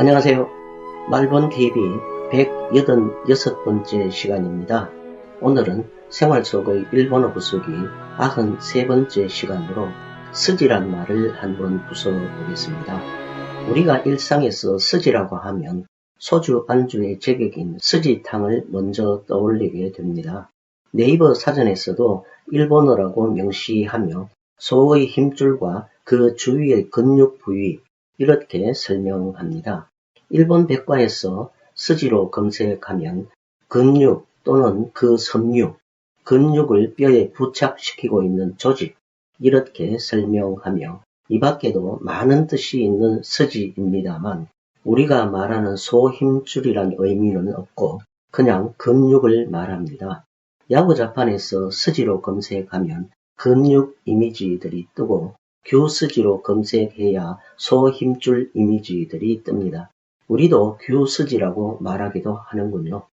안녕하세요. 말본 TV 186번째 시간입니다. 오늘은 생활 속의 일본어 부수기 93번째 시간으로 스지란 말을 한번 부숴보겠습니다. 우리가 일상에서 스지라고 하면 소주 안주의 제격인 스지탕을 먼저 떠올리게 됩니다. 네이버 사전에서도 일본어라고 명시하며 소의 힘줄과 그 주위의 근육 부위 이렇게 설명합니다. 일본 백과에서 스지로 검색하면 근육 또는 그 섬유, 근육을 뼈에 부착시키고 있는 조직 이렇게 설명하며 이 밖에도 많은 뜻이 있는 스지입니다만 우리가 말하는 소힘줄이란 의미는 없고 그냥 근육을 말합니다. 야구 자판에서 스지로 검색하면 근육 이미지들이 뜨고 규스지로 검색해야 소힘줄 이미지들이 뜹니다. 우리도 규스지라고 말하기도 하는군요.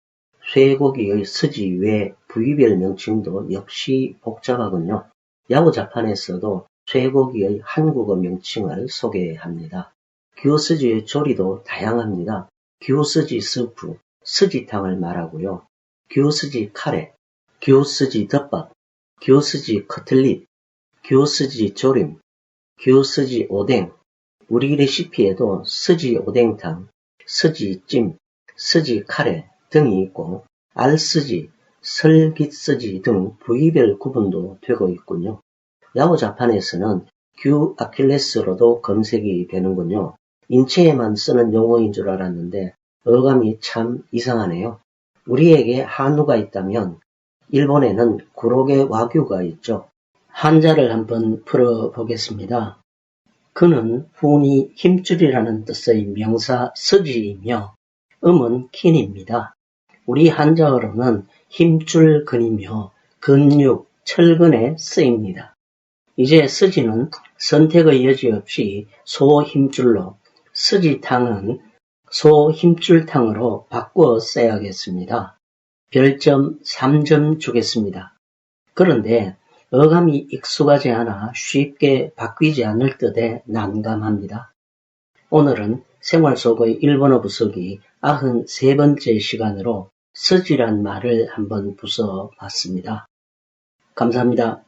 쇠고기의 스지 외 부위별 명칭도 역시 복잡하군요. 야구 자판에서도 쇠고기의 한국어 명칭을 소개합니다. 규스지의 조리도 다양합니다. 규스지 스프, 스지탕을 말하고요. 규스지 카레, 규스지 덮밥, 규스지 커틀릿, 규스지 조림, 규스지 오뎅, 우리 레시피에도 스지 오뎅탕, 스지 찜, 스지 카레 등이 있고 알스지, 설깃스지 등 부위별 구분도 되고 있군요. 야구 자판에서는 규 아킬레스로도 검색이 되는군요. 인체에만 쓰는 용어인 줄 알았는데 어감이 참 이상하네요. 우리에게 한우가 있다면 일본에는 구로게 와규가 있죠. 한자를 한번 풀어보겠습니다. 그는 훈이 힘줄이라는 뜻의 명사 서지이며 음은 킨입니다. 우리 한자어로는 힘줄 근이며 근육, 철근에 쓰입니다. 이제 스지는 선택의 여지 없이 소 힘줄로 스지탕은 소 힘줄탕으로 바꾸어 써야겠습니다. 별점 3점 주겠습니다. 그런데 어감이 익숙하지 않아 쉽게 바뀌지 않을 듯에 난감합니다. 오늘은 생활 속의 일본어 부석이 93번째 시간으로 스지란 말을 한번 부숴 봤습니다. 감사합니다.